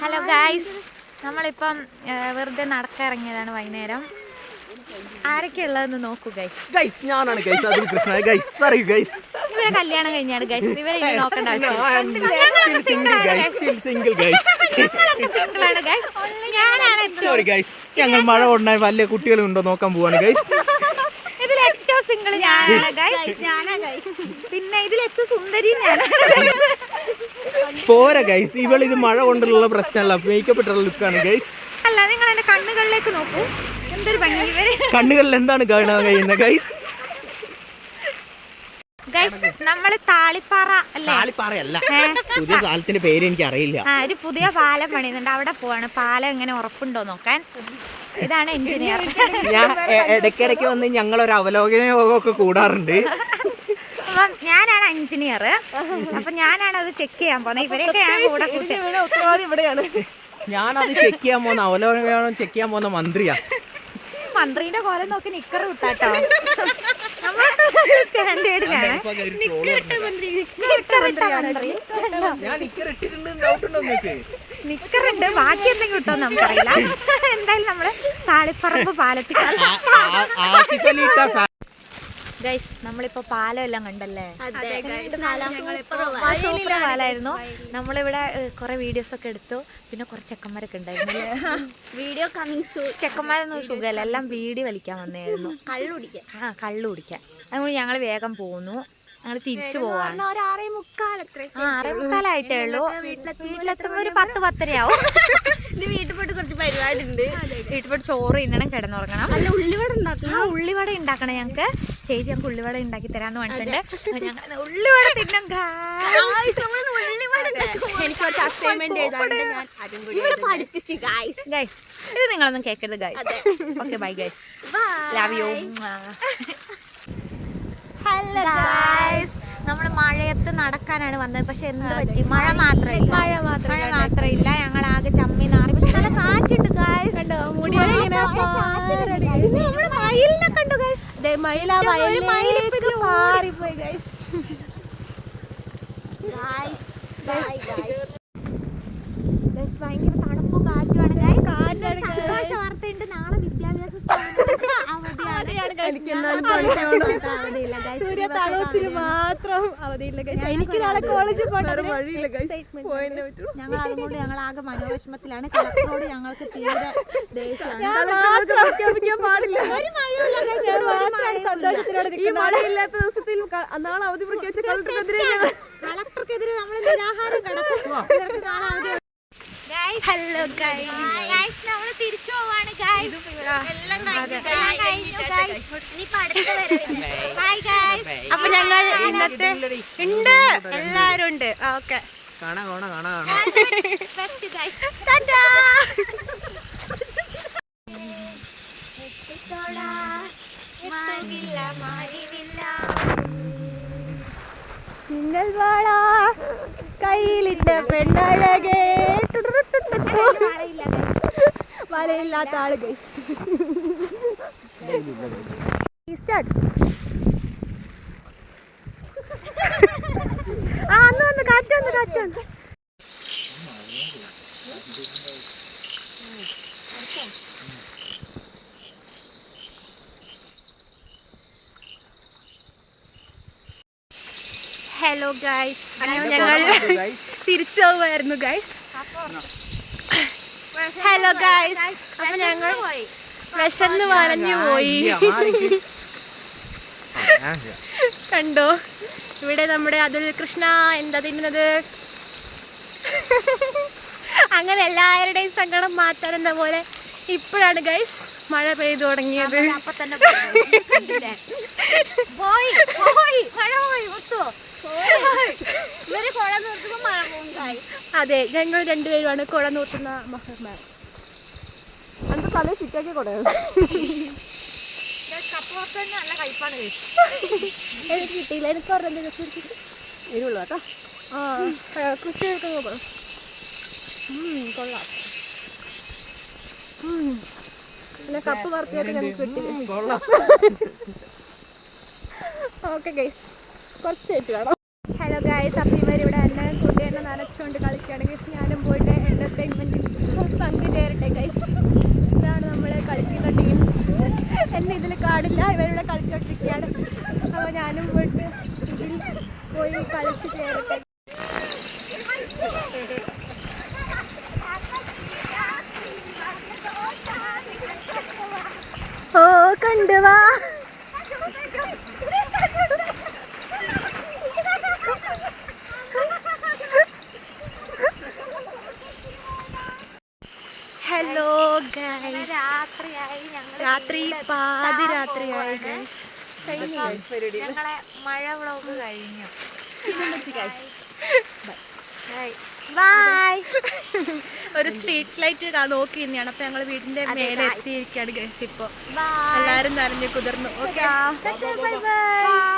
Hello guys നമ്മളിപ്പം വെറുതെ നടക്കിറങ്ങിയതാണ് വൈകുന്നേരം. ആരൊക്കെ ഉള്ളതെന്ന് നോക്കൂ ഗൈസ് ഗൈസ് ഞാനാണ് ഗൈസ് അതിൽ കൃഷ്ണ ഗൈസ് പറയൂ ഗൈസ് ഇവരെ കല്യാണം കഴിഞ്ഞാണ് ഗൈസ് ഇവരെ ഇനി നോക്കേണ്ട single guys single guys guys ഞാനാണ് സോറി ഗൈസ് ഞങ്ങൾ മഴ ഉടനെ വല്ല കുട്ടികളും ഉണ്ടോ നോക്കാൻ പോവാണ് ഗൈസ് ഇതിൽ ഏറ്റവും സിംഗിൾ ഞാനാണ് ഗൈസ് പിന്നെ ഇതിൽ ഏറ്റവും സുന്ദരി ഞാനാണ് പോരാ ഗൈസ് ഇവൾ ഇത് മഴ കൊണ്ടുള്ള പ്രശ്നമല്ല. മേക്കപ്പ് ഇട്ടുള്ള ലുക്കാണ് ഗൈസ് അല്ല നിങ്ങൾ എന്റെ കണ്ണുകളിലേക്ക് നോക്കൂ. എന്തൊരു ഭംഗി. ഇവർ കണ്ണുകളിൽ എന്താണ് കാണാൻ കഴിയുന്നത് ഗൈസ് നമ്മൾ താളിപ്പാറ അല്ലേ? താളിപ്പാറയല്ല. പുതിയ കാലത്തിന്റെ പേര് എനിക്ക് അറിയില്ല. ആ ഒരു പുതിയ പാലം പണിയുന്നുണ്ട്. അവിടെ പോവാണ്. പാലം എങ്ങനെ ഉറപ്പുണ്ടോ നോക്കാൻ? ഇതാണ് എഞ്ചിനീയർ. ഞാൻ ഇടയ്ക്കിടയ്ക്ക് വന്ന് ഞങ്ങൾ ഒരു അവലോകന യോഗമൊക്കെ കൂടാറുണ്ട്. അപ്പം ഞാനാണ് എഞ്ചിനീയർ അപ്പൊ ഞാനാണ് അത് ചെക്ക് ചെയ്യാൻ പോണേ ഇവരെയൊക്കെ ഞാൻ കൂടെ കൂട്ടി ഞാനത് ചെക്ക് ചെയ്യാൻ പോകുന്ന അവലോകനം ചെക്ക് ചെയ്യാൻ പോകുന്ന മന്ത്രിയാ മന്ത്രിന്റെ കോലം നോക്കി നിക്കർ വിട്ടാട്ടോ സ്റ്റാൻഡേർഡിലാണ് നിക്കറിട്ട മന്ത്രി ഞാൻ നിക്കർ ഇട്ടിട്ടുണ്ട് ഡൗട്ട് ഉണ്ടോ നിങ്ങൾക്ക് നിക്കറുണ്ട് ബാക്കി എന്തെങ്കിലും കിട്ടുമോ നമുക്കറിയില്ല എന്തായാലും നമ്മൾ താളിപ്പറമ്പ് പാലത്തിൽ ഗൈസ് നമ്മളിപ്പോ പാലം. എല്ലാം കണ്ടല്ലേ സൂപ്പർ പാലായിരുന്നു. നമ്മളിവിടെ കുറെ വീഡിയോസ് ഒക്കെ എടുത്തു. പിന്നെ കുറച്ച് ചെക്കന്മാരൊക്കെ ഉണ്ടായിരുന്നു. വീഡിയോ കമ്മിങ് ചെക്കന്മാരൊന്നും സുഖമല്ല. എല്ലാം വീടി വലിക്കാൻ വന്നായിരുന്നു കള്ളു കുടിക്കാൻ. ആ കള്ളു കുടിക്കാൻ. അതുകൊണ്ട് ഞങ്ങൾ വേഗം പോന്നു. ഞങ്ങൾ തിരിച്ചു പോവാണ്. ആറേ മുക്കാലായിട്ടേ ഉള്ളൂ വീട്ടിലെത്തുമ്പോൾ ഒരു പത്ത് പത്തരയാവും. വീട്ടിൽ പോയിട്ട് കുറച്ച് പരിപാടി ഉണ്ട് വീട്ടിൽ പോയിട്ട് ചോറ് ഇന്നണം കിടന്നുറങ്ങണം. അല്ല ഉള്ളിവട ഉണ്ടാക്കണം. ആ ഉള്ളിവട ഉണ്ടാക്കണം ഞങ്ങൾക്ക് ചേച്ചി ഞങ്ങൾക്ക് ഉള്ളിവട ഉണ്ടാക്കി തരാന്ന് പറഞ്ഞിട്ടുണ്ട്. ഉള്ളിവട തിന്നും. എനിക്ക് കുറച്ച് അസൈൻമെന്റ് ഇത് നിങ്ങളൊന്നും കേക്കരുത് guys okay bye guys love you hello guys നമ്മൾ മഴയത്ത് നടക്കാനാണ് വന്നത്. പക്ഷെ എന്ത് പറ്റി? മഴ മാത്രമില്ല. മഴ മാത്രം മഴ മാത്രമില്ല. ഞങ്ങൾ ആകെ ചമ്മി നാറി. പക്ഷെ നല്ല കാറ്റുണ്ട് ഗൈസ് കണ്ടോ നമ്മൾ മയിലിനെ കണ്ടു ഗൈസ് മാറിപ്പോയി ഗൈസ് ഭയങ്കര അവധിയാണ് മാത്രം അവധിയില്ല guys. എനിക്ക് നാളെ കോളേജിൽ ഞങ്ങൾ അതുകൊണ്ട് ഞങ്ങൾ ആകെ മനോവിഷമത്തിലാണ്. കളക്ടറോട് ഞങ്ങൾക്ക് തീരെ ദേഷ്യമാണ്. പാടില്ല. ഒരു മഴയില്ല guys, ഒരു മാത്രമാണ് മഴയുമില്ല. സന്തോഷത്തിനോടെ ഈ മഴയില്ലാത്ത ദിവസത്തിൽ നാളെ അവധി പ്രഖ്യാപിച്ച കളക്ടർക്കെതിരെ കളക്ടർക്കെതിരെ നമ്മൾ നിരാഹാരം കിടക്കും. ഹലോ ഗൈസ് നമ്മൾ തിരിച്ചു പോവാണ് എല്ലാം കഴിഞ്ഞു ഗൈസ് ഇനിയിപ്പോ അടുത്ത വരവില്ല. ബൈ ഗൈസ് അപ്പൊ ഞങ്ങൾ ഇന്നത്തെ ഉണ്ട് എല്ലാരും ഉണ്ട്. ഓക്കെ. കാണാ കാണാ കാണാ കാണാ. ബെസ്റ്റ് ഗൈസ് നിങ്ങൾ വാള കയ്യിലിട്ട പെണ്ണഴകേ. വലയില്ലാത്ത ആൾ ഗൈസ് സ്റ്റാർട്ട് ആ അന്ന് വന്ന് കാറ്റ് വന്ന് കാറ്റ് വന്ന്. ഹലോ ഗൈസ് ഞങ്ങൾ തിരിച്ചു പോവായിരുന്നു ഗൈസ് ഹലോ ഗായ്സ് അപ്പൊ ഞങ്ങൾ വിശന്ന് വളഞ്ഞു പോയി. കണ്ടോ? ഇവിടെ നമ്മുടെ അതുൽ കൃഷ്ണ എന്താ തിന്നുന്നത്? അങ്ങനെ എല്ലാവരുടെയും സങ്കടം മാറ്റാൻ എന്ന പോലെ? ഇപ്പോഴാണ് ഗൈസ് മഴ പെയ്തു തുടങ്ങിയത്. അപ്പൊ തന്നെ പോയി. പോയി മഴ പോയി മുത്തു. ഇവർ കുഴ നിർത്തുമ്പോ മഴ പോകും ഗായ്സ് അതെ ഞങ്ങൾ രണ്ടുപേരുമാണ് കുട നോക്കുന്ന മഹർമാർ. അന്ന് ചുറ്റാക്കി എനിക്ക് കിട്ടിയില്ല എനിക്ക് പറഞ്ഞ ഇരുള്ളൂ കേട്ടോ. ആ നോക്കണം കൊള്ളാം. പിന്നെ കപ്പ് വറുത്തിയായിട്ട് ഞങ്ങൾക്ക് ഓക്കെ ഗൈസ് കുറച്ച് വേണം. ഹലോ ഗായസ് അപ്പം ഇവർ ഇവിടെ എന്നെ കുട്ടി എന്നെ നനച്ചുകൊണ്ട് കളിക്കുകയാണ്. ഗൈസ് ഞാനും പോയിട്ട് എന്റർടൈൻമെന്റിൽ പങ്കുചേരട്ടെ ഗൈസ് ഇതാണ് നമ്മൾ കളിക്കുന്ന ടീംസ് എന്നെ ഇതിൽ കാടില്ല ഇവരിവിടെ കളിച്ചോണ്ടിരിക്കുകയാണ്. അപ്പോൾ ഞാനും പോയിട്ട് ഇതിൽ പോയി കളിച്ച് ചേരട്ടെ. ഓ കണ്ടുവാ രാത്രി പാതിരാത്രിയായി ഗൈസ് ഞങ്ങളെ മഴ വ്ളോഗ് കഴിഞ്ഞു. ബൈ ഒരു സ്ട്രീറ്റ് ലൈറ്റ് നോക്കി തന്നെയാണ് അപ്പൊ ഞങ്ങൾ വീടിന്റെ മേലെ എത്തിയിരിക്കുകയാണ് ഗൈസ് ഇപ്പൊ. എല്ലാരും നനഞ്ഞു കുതിർന്നു. Okay bye bye